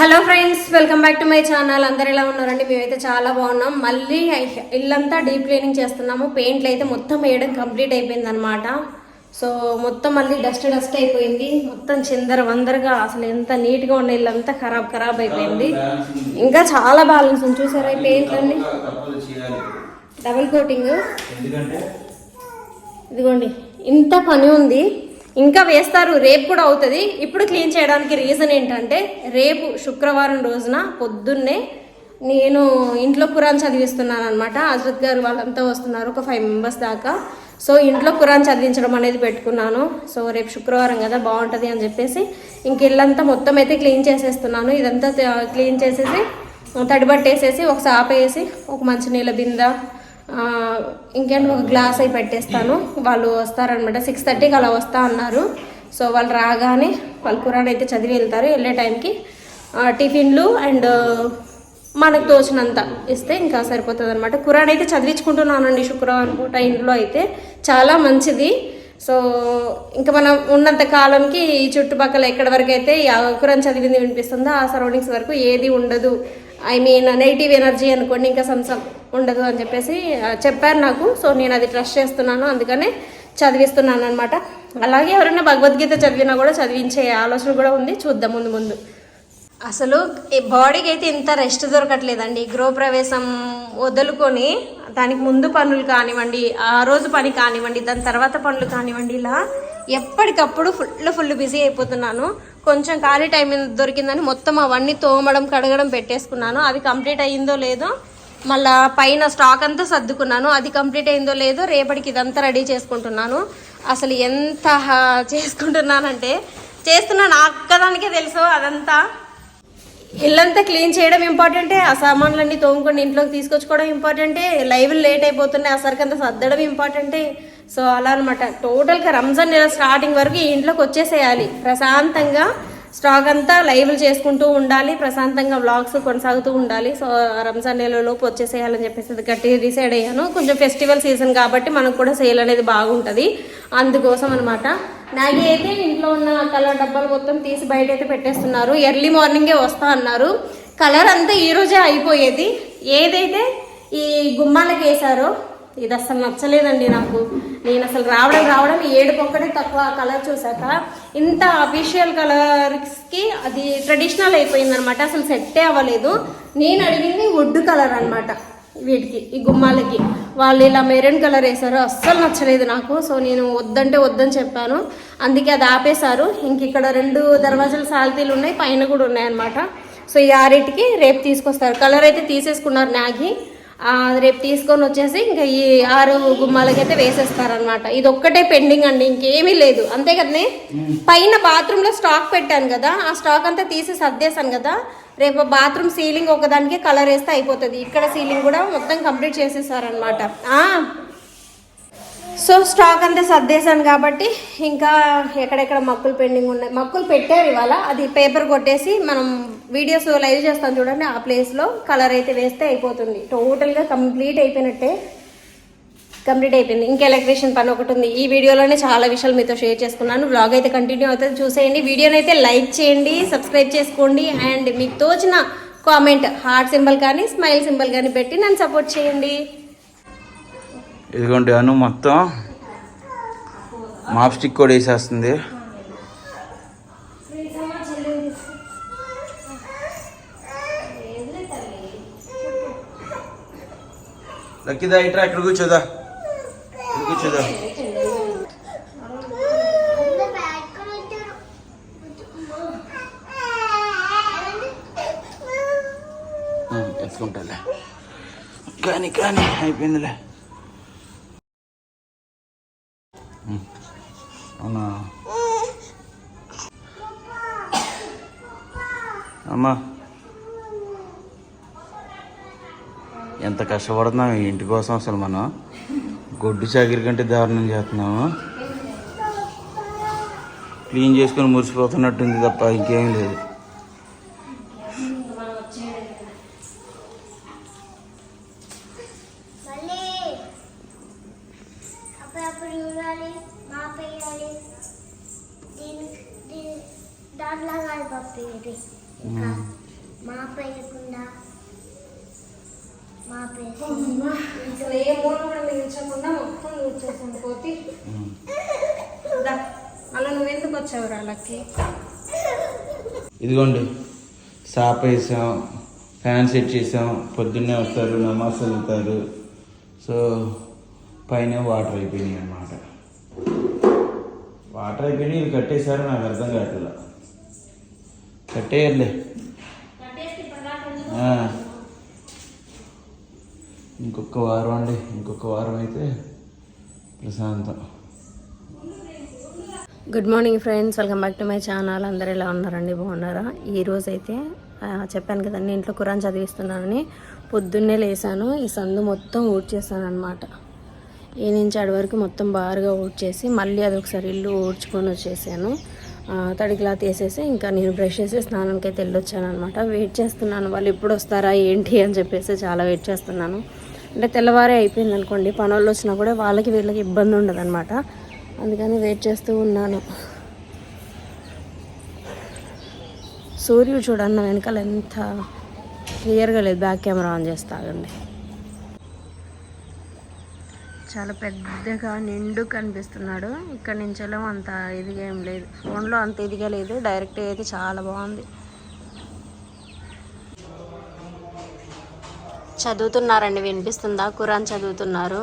Hello friends welcome back to my channel. అందరు ఎలా ఉన్నారండి? మేమైతే చాలా బాగున్నాం. మళ్ళీ ఇల్లంతా డీప్ క్లీనింగ్ చేస్తున్నాము. పెయింట్లు అయితే మొత్తం వేయడం కంప్లీట్ అయిపోయింది అనమాట సో మొత్తం మళ్ళీ డస్ట్ డస్ట్ అయిపోయింది. మొత్తం చిందర వందరగా అసలు ఎంత నీట్గా ఉన్న ఇల్లంతా ఖరాబ్ ఖరాబ్ అయిపోయింది. ఇంకా చాలా బ్యాలెన్స్ ఉంది. చూసారా ఈ చేయాలి డబుల్ కోటింగ్. ఇదిగోండి ఇంత పని ఉంది. ఇంకా వేస్తారు రేపు కూడా అవుతుంది. ఇప్పుడు క్లీన్ చేయడానికి రీజన్ ఏంటంటే రేపు శుక్రవారం రోజున పొద్దున్నే నేను ఇంట్లో కురాన్ చదివిస్తున్నాను అనమాట హజరత్ గారు వాళ్ళంతా వస్తున్నారు ఒక ఫైవ్ మెంబర్స్ దాకా. సో ఇంట్లో కురాన్ చదివించడం అనేది పెట్టుకున్నాను. సో రేపు శుక్రవారం కదా బాగుంటుంది అని చెప్పేసి ఇంక ఇల్లంతా మొత్తం అయితే క్లీన్ చేసేస్తున్నాను. ఇదంతా క్లీన్ చేసేసి తడిబట్టేసేసి ఒక సాప వేసి ఒక మంచినీళ్ళ బింద ఇంకేంటి ఒక గ్లాస్ అయి పెట్టేస్తాను. వాళ్ళు వస్తారనమాట. సిక్స్ థర్టీకి అలా వస్తా అన్నారు. సో వాళ్ళు రాగానే వాళ్ళు కురాన్ అయితే చదివి వెళ్తారు. వెళ్ళే టైంకి టిఫిన్లు అండ్ మనకు తోచినంత ఇస్తే ఇంకా సరిపోతుంది అనమాట కురాన్ అయితే చదివించుకుంటున్నానండి శుక్రవారం పూట ఇంట్లో అయితే. చాలా మంచిది. సో ఇంకా మనం ఉన్నంత కాలంకి ఈ చుట్టుపక్కల ఎక్కడి వరకు అయితే ఈ కురాన్ చదివింది వినిపిస్తుందో ఆ సరౌండింగ్స్ వరకు ఏది ఉండదు. ఐ మీన్ నెగిటివ్ ఎనర్జీ అనుకోండి ఇంకా సంసం ఉండదు అని చెప్పేసి చెప్పారు నాకు. సో నేను అది ట్రస్ట్ చేస్తున్నాను. అందుకనే చదివిస్తున్నాను అనమాట అలాగే ఎవరైనా భగవద్గీత చదివినా కూడా చదివించే ఆలోచన కూడా ఉంది. చూద్దాం ముందు ముందు. అసలు బాడీకి అయితే ఇంత రెస్ట్ దొరకట్లేదండి. గృహప్రవేశం వదులుకొని దానికి ముందు పనులు కానివ్వండి ఆ రోజు పని కానివ్వండి దాని తర్వాత పనులు కానివ్వండి ఇలా ఎప్పటికప్పుడు ఫుల్ ఫుల్ బిజీ అయిపోతున్నాను. కొంచెం ఖాళీ టైం దొరికిందని మొత్తం అవన్నీ తోమడం కడగడం పెట్టేసుకున్నాను. అది కంప్లీట్ అయ్యిందో లేదో మళ్ళా పైన స్టాక్ అంతా సర్దుకున్నాను. అది కంప్లీట్ అయిందో లేదో రేపటికి ఇదంతా రెడీ చేసుకుంటున్నాను. అసలు ఎంత హా- చేసుకుంటున్నానంటే చేస్తున్నాను అక్కదానికే తెలుసు అదంతా. ఇల్లంతా క్లీన్ చేయడం ఇంపార్టెంటే ఆ సామాన్లన్నీ తోముకొని ఇంట్లోకి తీసుకొచ్చుకోవడం ఇంపార్టెంటే లైవ్లు లేట్ అయిపోతున్నాయి ఆ సరికంతా సర్దడం ఇంపార్టెంటే సో అలా అనమాట టోటల్గా రంజాన్ నెల స్టార్టింగ్ వరకు ఈ ఇంట్లోకి వచ్చేసేయాలి. ప్రశాంతంగా స్టాక్ అంతా లైవ్లు చేసుకుంటూ ఉండాలి ప్రశాంతంగా వ్లాగ్స్ కొనసాగుతూ ఉండాలి. సో రంజాన్ నెలలోపు వచ్చేసేయాలని చెప్పేసి అది డిసైడ్ అయ్యాను. కొంచెం ఫెస్టివల్ సీజన్ కాబట్టి మనకు కూడా సేల్ అనేది బాగుంటుంది. అందుకోసం అనమాట నాగి అయితే ఇంట్లో ఉన్న కలర్ డబ్బాలు మొత్తం తీసి బయట అయితే పెట్టేస్తున్నారు. ఎర్లీ మార్నింగే వస్తా అన్నారు. కలర్ అంతా ఈ రోజే అయిపోయేది. ఏదైతే ఈ గుమ్మాలకు వేసారో ఇది అసలు నచ్చలేదండి నాకు. నేను అసలు రావడం రావడం ఏడుపు ఒక్కటే తక్కువ కలర్ చూసాక ఇంత అఫీషియల్ కలర్స్కి అది ట్రెడిషనల్ అయిపోయింది అనమాట అసలు సెట్టే అవ్వలేదు. నేను అడిగింది వుడ్ కలర్ అనమాట వీటికి ఈ గుమ్మాలకి. వాళ్ళు ఇలా మెరూన్ కలర్ వేసారు అస్సలు నచ్చలేదు నాకు. సో నేను వద్దంటే వద్దని చెప్పాను. అందుకే అది ఆపేశారు. ఇంక ఇక్కడ రెండు దర్వాజాలు సాల్తీలు ఉన్నాయి పైన కూడా ఉన్నాయన్నమాట. సో ఈ ఆరిటికి రేపు తీసుకొస్తారు. కలర్ అయితే తీసేసుకున్నారు నాగి రేపు తీసుకొని వచ్చేసి ఇంకా ఈ ఆరు గుమ్మాలకైతే వేసేస్తారనమాట ఇది ఒక్కటే పెండింగ్ అండి ఇంకేమీ లేదు. అంతే కదనే? పైన బాత్రూమ్లో స్టాక్ పెట్టాను కదా ఆ స్టాక్ అంతా తీసి సర్దేశాను కదా రేపు బాత్రూమ్ సీలింగ్ ఒకదానికి కలర్ వేస్తే అయిపోతుంది. ఇక్కడ సీలింగ్ కూడా మొత్తం కంప్లీట్ చేసేసారనమాట సో స్టాక్ అంతా సర్దేశాను కాబట్టి ఇంకా ఎక్కడెక్కడ మక్కులు పెండింగ్ ఉన్నాయి. మక్కులు పెట్టారు ఇవాళ. అది పేపర్ కొట్టేసి మనం వీడియోస్ లైవ్ చేస్తాను చూడండి ఆ ప్లేస్లో కలర్ అయితే వేస్తే అయిపోతుంది. టోటల్గా కంప్లీట్ అయిపోయినట్టే. కంప్లీట్ అయిపోయింది. ఇంకా ఎలక్ట్రీషియన్ పని ఒకటి ఉంది. ఈ వీడియోలోనే చాలా విషయాలు మీతో షేర్ చేసుకున్నాను. బ్లాగ్ అయితే కంటిన్యూ అవుతుంది. చూసేయండి. వీడియోని అయితే లైక్ చేయండి సబ్స్క్రైబ్ చేసుకోండి అండ్ మీకు తోచిన కామెంట్ హార్ట్ సింబల్ కానీ స్మైల్ సింబల్ కానీ పెట్టి నన్ను సపోర్ట్ చేయండి. ఇదిగోండి అను మొత్తం. మాప్ స్టిక్ కూడా వేసేస్తుంది. లక్కిదా ఇట్రా ఇక్కడ కూర్చోదా? ఇక్కడ కూర్చోదా? ఎత్తుకుంటాలే. కానీ కానీ అయిపోయిందిలే. ఎంత కష్టపడుతున్నాం ఇంటి కోసం అసలు మనం. గొడ్డు చాకిరి కంటే దారుణం చేస్తున్నాము. క్లీన్ చేసుకొని మురిసిపోతున్నట్టుంది తప్ప ఇంకేం లేదు. దాంట్లో కాదు అసలు ఏ మూల కూడా మిగిల్చకుండా మొత్తం వచ్చేసాను కోతి ఉమ్. దా. అలా నువ్వెందుకు వచ్చావు రాళ్ళకి ఇదిగోండి సాప్ వేసాం ఫ్యాన్ సెట్ చేసాం పొద్దున్నే వస్తారు నమాజ్ చదువుతారు సో పైన వాటర్ అయిపోయినాయి అన్నమాట వాటర్ అయిపోయినాయి ఇవి కట్టేశారు నాకు అర్థం కావట్లేదు కట్టేయర్లే ఆ. ఇంకొక వారం అండి. ఇంకొక వారం అయితే ప్రశాంతం. Good morning friends welcome back to my channel అందరు ఎలా ఉన్నారండి? బాగున్నారా? ఈరోజు అయితే చెప్పాను కదండి ఇంట్లో కురాన్ చదివిస్తున్నానని పొద్దున్నే లేసాను. ఈ సందు మొత్తం ఊడ్చేసాను అనమాట ఈ నుంచి అడి వరకు మొత్తం బారుగా ఊడ్చేసి మళ్ళీ అది ఒకసారి ఇల్లు ఊడ్చుకొని వచ్చేసాను. తడి క్లాత్ వేసేసి ఇంకా నేను బ్రష్ చేసి స్నానానికి అయితే వెళ్ళొచ్చాను అనమాట వెయిట్ చేస్తున్నాను. వాళ్ళు ఎప్పుడు వస్తారా ఏంటి అని చెప్పేసి చాలా వెయిట్ చేస్తున్నాను. అంటే తెల్లవారే అయిపోయింది అనుకోండి పనులు వచ్చినా కూడా వాళ్ళకి వీళ్ళకి ఇబ్బంది ఉండదు అందుకని వెయిట్ చేస్తూ ఉన్నాను. సూర్యుడు చూడన్న వెనకాల ఎంత క్లియర్గా లేదు. బ్యాక్ కెమెరా ఆన్ చేస్తాగండి చాలా పెద్దగా నిండు కనిపిస్తున్నాడు. ఇక్కడ నుంచి అంత ఇదిగా ఏం లేదు ఫోన్లో అంత ఇదిగా లేదు. డైరెక్ట్ అయితే చాలా బాగుంది. చదువుతున్నారండి వినిపిస్తుందా? ఖురాన్ చదువుతున్నారు.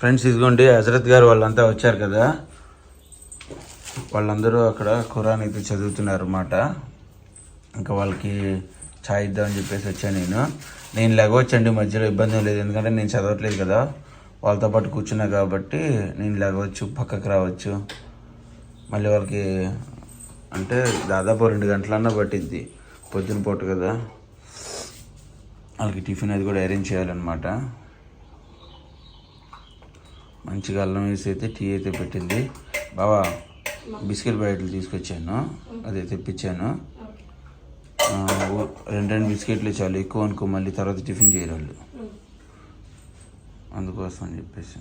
ఫ్రెండ్స్ ఇదిగోండి హజరత్ గారు వాళ్ళంతా వచ్చారు కదా. వాళ్ళందరూ అక్కడ ఖురాన్ అయితే చదువుతున్నారు అన్నమాట. ఇంకా వాళ్ళకి ఛాయ్ ఇద్దామని చెప్పేసి వచ్చాను నేను. నేను లెగవచ్చండి మధ్యలో ఇబ్బంది లేదు. ఎందుకంటే నేను చదవట్లేదు కదా. వాళ్ళతో పాటు కూర్చున్నా కాబట్టి నేను లెగవచ్చు పక్కకు రావచ్చు. మళ్ళీ వాళ్ళకి అంటే దాదాపు రెండు గంటలన్నా పట్టిద్ది. పొద్దున పూట కదా. వాళ్ళకి టిఫిన్ అది కూడా అరేంజ్ చేయాలన్నమాట. మంచిగా అల్లం వేసి అయితే టీ అయితే పెట్టింది. బావా బిస్కెట్ ప్యాకెట్లు తీసుకొచ్చాను. అదే తెప్పించాను. రెండు రెండు బిస్కెట్లు చాలు. ఎక్కువ అనుకో మళ్ళీ తర్వాత టిఫిన్ చేయరు వాళ్ళు. అందుకోసం అని చెప్పేసి.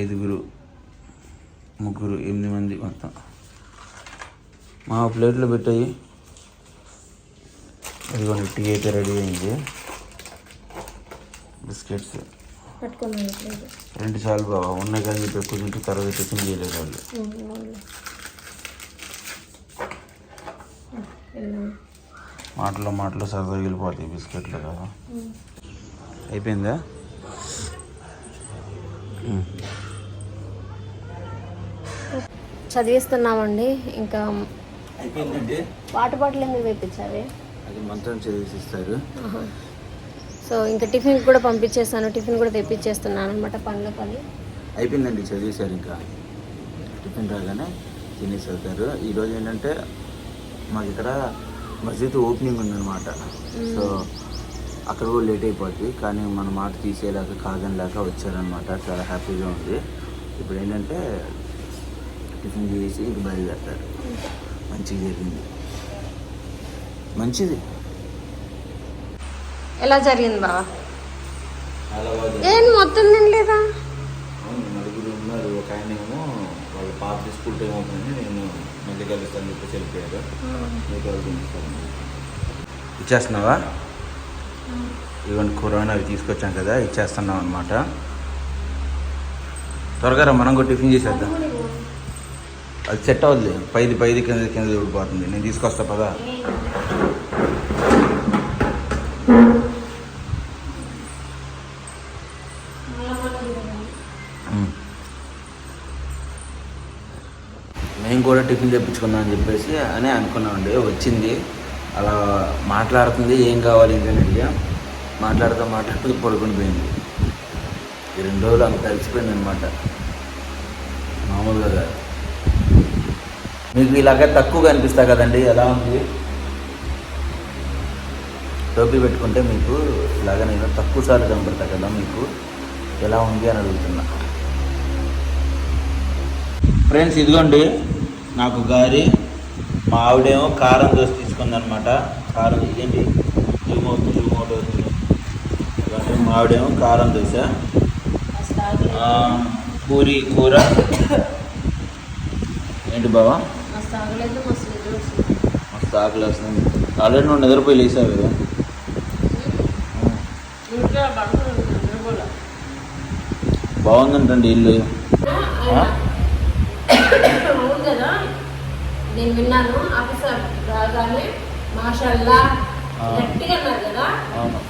ఐదుగురు ముగ్గురు ఎనిమిది మంది మొత్తం. మా ప్లేట్లో పెట్టాయి. ఇదిగోండి టీ అయితే రెడీ అయింది. బిస్కెట్స్. రెండు సార్లు బాగా ఉన్నాయి కానీ చెప్పి ఎక్కువ తింటే తర్వాత టిఫిన్ చేయలేదు వాళ్ళు. మాటలో మాటలో సరదాగా వెళ్ళిపోతాయి బిస్కెట్లు కదా. అయిపోయిందా. చదివిస్తున్నామండి. ఇంకా వాటర్ బాటిల్ ఎందుకు తెప్పించాలి? అది మంత్రం చదివేసి ఇస్తారు. సో ఇంకా టిఫిన్ కూడా పంపించేస్తాను టిఫిన్ కూడా తెప్పించేస్తున్నాను అనమాట పనుల పని. అయిపోయిందండి చదివేశారు ఇంకా. టిఫిన్ రాగానే తినేసి వెళ్తారు ఈరోజు ఏంటంటే మాకు ఇక్కడ మసీద్ ఓపెనింగ్ ఉందన్నమాట. సో అక్కడ కూడా లేట్ అయిపోద్ది. కానీ మన మాట తీసేలాగా కాదనిలాగా వచ్చారనమాట చాలా హ్యాపీగా ఉంది. ఇప్పుడు ఏంటంటే టిఫిన్ చేసి ఇక బయలుదేరతారు. మంచిగా జరిగింది. మంచిది. ఎలా జరిగింది బావా? బాగా ఏం మొత్తం తినలేదా? అవును నలుగురు ఉన్నారు. ఒక ఆయన ఏమో వాళ్ళ పాప స్కూల్ టైం అవుతుంది నేను మళ్ళీ కలుస్తాను చెప్పేసి వెళ్ళిపోయారు. మిగతా వాళ్ళు తినేస్తారు. ఇచ్చేస్తున్నావా? ఈవెన్ కరోనా అవి తీసుకొచ్చాం కదా ఇచ్చేస్తున్నాం అనమాట త్వరగా రా, మనం కూడా టిఫిన్ చేసేద్దాం. అది సెట్ అవ్వద్దు పైది పైది కింద కింద ఊడిపోతుంది నేను తీసుకొస్తా పదా. కూడా టిఫిన్ తెప్పించుకుందాం అని చెప్పేసి అని అనుకున్నామండి. వచ్చింది. అలా మాట్లాడుతుంది ఏం కావాలి ఏంటని అడిగా. మాట్లాడుతూ మాట్లాడుతూ పడుకుని పోయింది. ఈ రెండు రోజులు అంత కలిసిపోయింది అనమాట మామూలుగా కాదు. మీకు ఇలాగే తక్కువగా అనిపిస్తా కదండి ఎలా ఉంది? టోపీ పెట్టుకుంటే మీకు ఇలాగ నేను తక్కువ సార్లు కనపడతా కదా మీకు? ఎలా ఉంది అని అడుగుతున్నా. ఫ్రెండ్స్ ఇదిగోండి. నాకు గారి మా ఆవిడేమో కారం దోశ తీసుకుందనమాట కారం ఇదేంటి? జూమ్ అవుతుంది జూమ్ అవుట్ అవుతుంది మా ఆవిడేమో కారం దోశ. ఆ, పూరి కూర. ఏంటి బావా? మస్తు ఆకలి వస్తుంది ఆల్రెడీ నువ్వు నిద్రపోయి లేసావు కదా. బాగుందంటండి ఇల్లు ఆ? అవును కదా నేను విన్నాను ఆఫీసర్ రాగానే మాషల్లా. గట్టిగా అన్నారు కదా. అవును.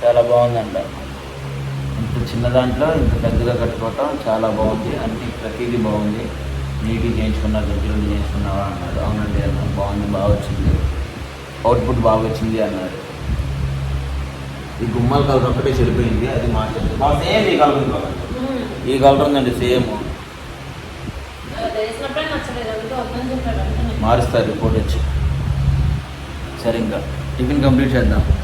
చాలా బాగుందంట. ఇంత చిన్న దాంట్లో ఇంత పెద్దగా కట్టుకోవటం చాలా బాగుంది. అన్ని ప్రతిదీ బాగుంది. నీటి చేయించుకున్నా దగ్గర చేయించుకున్నావా అన్నారు అవునండి అన్న బాగుంది బాగా వచ్చింది. అవుట్పుట్ బాగా వచ్చింది అన్నారు ఈ గుమ్మల కలర్ ఒకటే చెడిపోయింది అది మార్చండి మా సేమ్ ఈ కలర్. ఈ కలర్ ఉందండి సేమ్ వేసినప్పుడే నచ్చలేదు అందుకే వద్దని చెప్పాడు అంటే మారుస్తారు రిపోర్ట్ వచ్చి. సరే ఇంకా. టిఫిన్ కంప్లీట్ చేద్దాం.